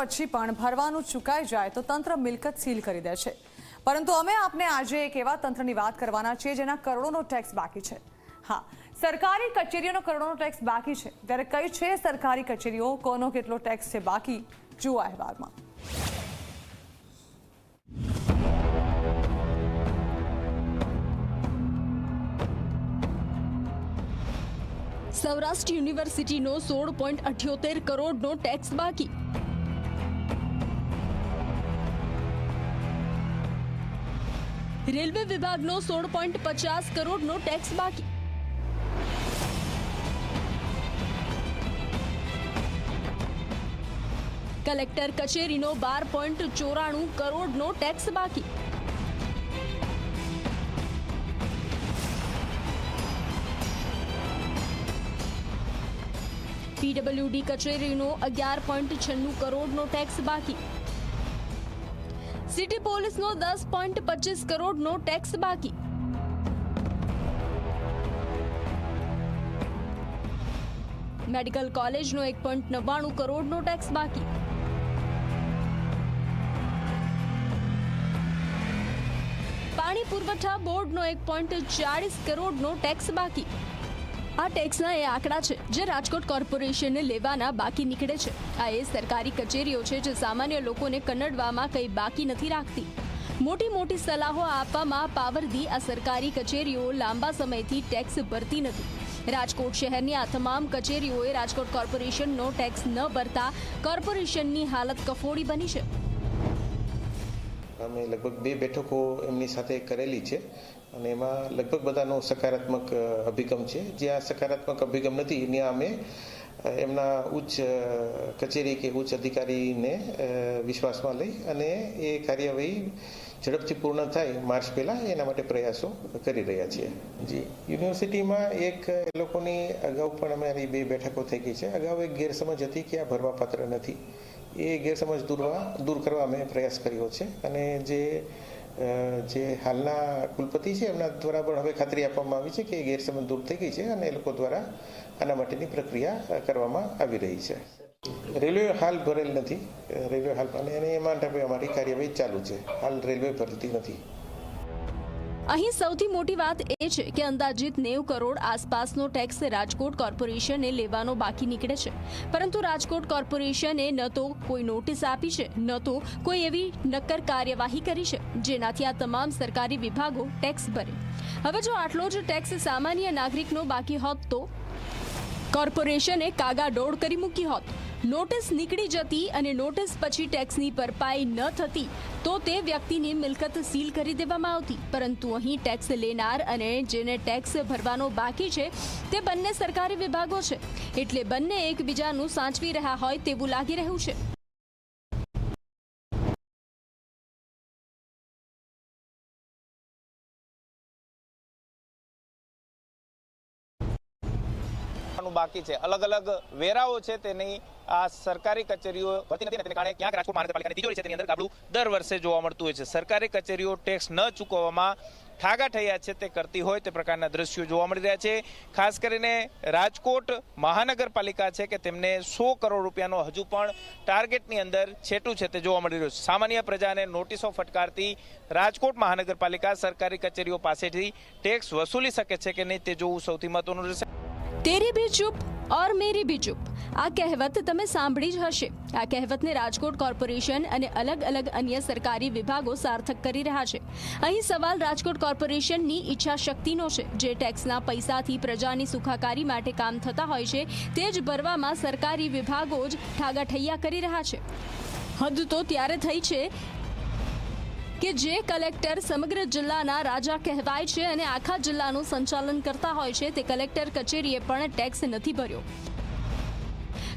પછી પણ ભરવાનું ચૂકાઈ જાય તો તંત્ર મિલકત સીલ કરી દે છે. પરંતુ અમે આપને આજે એક એવા તંત્રની વાત કરવાના છીએ જેના કરોડોનો ટેક્સ બાકી છે. હા, સરકારી કચેરીઓનો કરોડોનો ટેક્સ બાકી છે. ત્યારે કઈ છે સરકારી કચેરીઓ? કોનો કેટલો ટેક્સ છે બાકી? જુઓ અહેવાલમાં. સૌરાષ્ટ્ર યુનિવર્સિટીનો સોળ પોઈન્ટ અઠ્યોતેર કરોડનો ટેક્સ બાકી. રેલવે વિભાગનો સોળ પોઈન્ટ પચાસ કરોડનો ટેક્સ બાકી. કલેક્ટર કચેરીનો બાર પોઈન્ટ ચોરાણું કરોડનો ટેક્સ બાકી. પીડબ્લ્યુડી કચેરીનો અગિયાર પોઈન્ટ છન્નું કરોડનો ટેક્સ બાકી. સિટી પોલીસનો દસ પોઈન્ટ પચીસ કરોડનો ટેક્સ બાકી. મેડિકલ કોલેજનો એક પોઈન્ટ નવ્વાણું કરોડનો ટેક્સ બાકી. પાણી પુરવઠા બોર્ડનો એક પોઈન્ટ ચાળીસ કરોડનો ટેક્સ બાકી. આ ટેક્સના એ આંકડા છે જે રાજકોટ કોર્પોરેશનને લેવાના બાકી નીકળે છે. આ એ સરકારી કચેરીઓ છે જે સામાન્ય લોકોને કન્નડવામાં કંઈ બાકી નથી રાખતી. મોટી મોટી સલાહો આપવામાં પાવરદી આ સરકારી કચેરીઓ લાંબા સમયથી ટેક્સ ભરતી નથી. રાજકોટ શહેરની આ તમામ કચેરીઓએ રાજકોટ કોર્પોરેશનનો ટેક્સ ન ભરતા કોર્પોરેશનની હાલત કફોડી બની છે. અમે લગભગ બે બેઠકો એમની સાથે કરેલી છે. અને એમાં લગભગ બધાનો સકારાત્મક અભિગમ છે. જ્યાં સકારાત્મક અભિગમ નથી ત્યાં અમે એમના ઉચ્ચ કચેરી કે ઉચ્ચ અધિકારીને વિશ્વાસમાં લઈ અને એ કાર્યવાહી ઝડપથી પૂર્ણ થાય માર્ચ પહેલાં એના માટે પ્રયાસો કરી રહ્યા છીએ. જી. યુનિવર્સિટીમાં એક એ લોકોની અગાઉ પણ અમારી બે બેઠકો થઈ ગઈ છે. અગાઉ એક ગેરસમજ હતી કે આ ભરવાપાત્ર નથી. એ ગેરસમજ દૂરવા, દૂર કરવા અમે પ્રયાસ કર્યો છે. અને જે જે હાલના કુલપતિ છે, એમના દ્વારા પણ હવે ખાતરી આપવામાં આવી છે કે એ ગેરસમજ દૂર થઈ ગઈ છે અને એ લોકો દ્વારા આના માટેની પ્રક્રિયા કરવામાં આવી રહી છે. રેલવે હાલ ભરેલ નથી. રેલવે હાલ, અને એના માટે અમારી કાર્યવાહી ચાલુ છે. હાલ રેલવે ભરતી નથી. અહીં સૌથી મોટી વાત એ છે કે અંદાજિત નેવ કરોડ આસપાસનો ટેક્સ રાજકોટ કોર્પોરેશને લેવાનો બાકી નીકળે છે. પરંતુ રાજકોટ કોર્પોરેશને ન તો કોઈ નોટિસ આપી છે, ન તો કોઈ એવી નક્કર કાર્યવાહી કરી છે, જેનાથી આ તમામ સરકારી વિભાગો ટેક્સ ભરે. હવે જો આટલો જ ટેક્સ સામાન્ય નાગરિકનો બાકી હોત તો કોર્પોરેશને કાગા દોડ કરી મૂકી હોત. નોટિસ નીકળી જતી અને નોટિસ પછી ટેક્સની ભરપાઈ ન થતી, તો તે વ્યક્તિની મિલકત સીલ કરી દેવામાં આવતી. પરંતુ અહીં ટેક્સ લેનાર અને જેને ટેક્સ ભરવાનો બાકી છે, તે બંને સરકારી વિભાગો છે. એટલે બંને એકબીજાનું સાચવી રહ્યા હોય તેવું લાગી રહ્યું છે. બાકી છે. અલગ અલગ વેરાઓ છે તેની આ સરકારી કચેરીઓ ભરતી નથી તેને કારણે ક્યાંક રાજકોટ મહાનગરપાલિકાની તિજોરી છે, તેની અંદર ગાબડું દર વર્ષે જોવા મળતું હોય છે. સરકારી કચેરીઓ ટેક્સ ન ચૂકવવામાં ઠાગા થયા છે તે કરતી હોય તે પ્રકારના દ્રશ્યો જોવા મળી રહ્યા છે. ખાસ કરીને રાજકોટ મહાનગરપાલિકા છે કે તેમને સો કરોડ રૂપિયાનો હજુ પણ ટાર્ગેટની અંદર છેટું છે તે જોવા મળી રહ્યું છે. સામાન્ય પ્રજાને નોટિસો ફટકારતી રાજકોટ મહાનગરપાલિકા સરકારી કચેરીઓ પાસેથી ટેક્સ વસૂલી શકે છે કે નહીં તે જોવું સૌથી મહત્વનું રહેશે. તેરી ભી ચૂપ ઓર મેરી બી ચૂપ આ કહેવત તમે સાંભળી જ હશે આ કહેવતને રાજકોટ કોર્પોરેશન અને અલગ અલગ અન્ય સરકારી વિભાગો સાર્થક કરી રહ્યા છે અહીં સવાલ રાજકોટ કોર્પોરેશનની ઈચ્છા શક્તિનો છે જે ટેક્સના પૈસાથી પ્રજાની સુખાકારી માટે કામ થતા હોય છે તે જ ભરવામાં સરકારી વિભાગો જ ઠાગાઠૈયા કરી રહ્યા છે હદ તો ત્યારે થઈ છે કે જે કલેક્ટર સમગ્ર જિલ્લાના રાજા કહેવાય છે અને આખા જિલ્લાનું સંચાલન કરતા હોય છે, તે કલેક્ટર કચેરીએ પણ ટેક્સ નથી ભર્યો.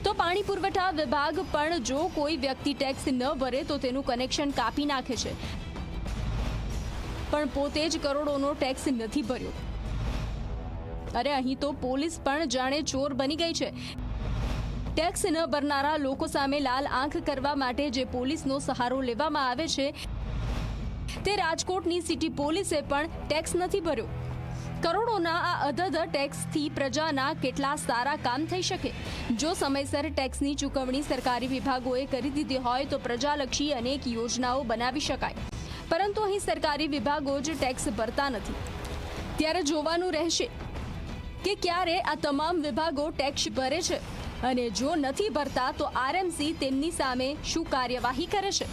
તો પાણી પુરવઠા વિભાગ પણ જો કોઈ વ્યક્તિ ટેક્સ ન ભરે, તો તેનું કનેક્શન કાપી નાખે છે. પણ પોતે જ કરોડોનો ટેક્સ નથી ભર્યો. અરે અહીં તો પોલીસ પણ જાણે ચોર બની ગઈ છે. ટેક્સ ન ભરનારા લોકો સામે લાલ આંખ કરવા માટે જે પોલીસનો સહારો લેવામાં આવે છે તે રાજકોટની સિટી પોલીસે પણ ટેક્સ નથી ભર્યો. કરોડોના આ અધધ ટેક્સથી પ્રજાના કેટલા સારા કામ થઈ શકે? જો સમયસર ટેક્સની ચૂકવણી સરકારી વિભાગોએ કરી દીધી હોય તો પ્રજાલક્ષી અનેક યોજનાઓ બનાવી શકાય. પરંતુ અહીં સરકારી વિભાગો જ ટેક્સ ભરતા નથી. ત્યારે જોવાનું રહેશે કે ક્યારે આ તમામ વિભાગો ટેક્સ ભરે છે? અને જો નથી ભરતા તો આરએમસી તેમની સામે શું કાર્યવાહી કરે છે?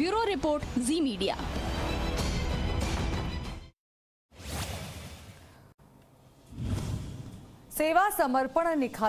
Bureau report Zee media. સેવા સમર્પણ અને નિખાલસ